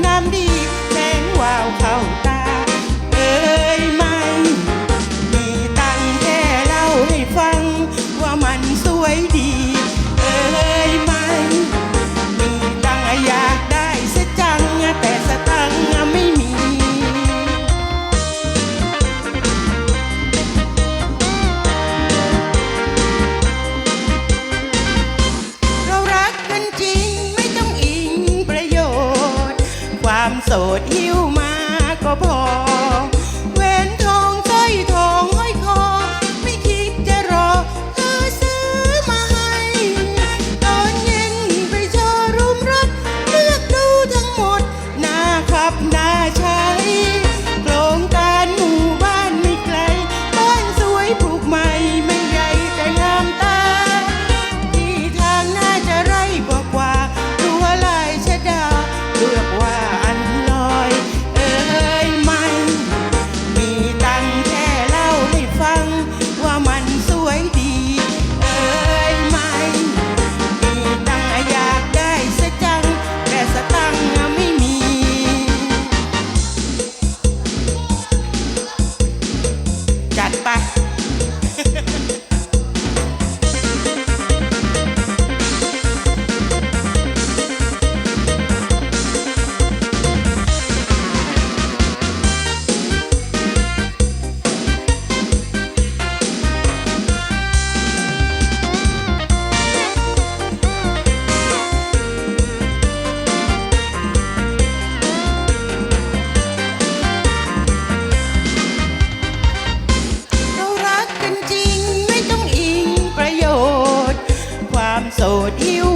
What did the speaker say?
nanny โสดหิวมาก็พอ sold you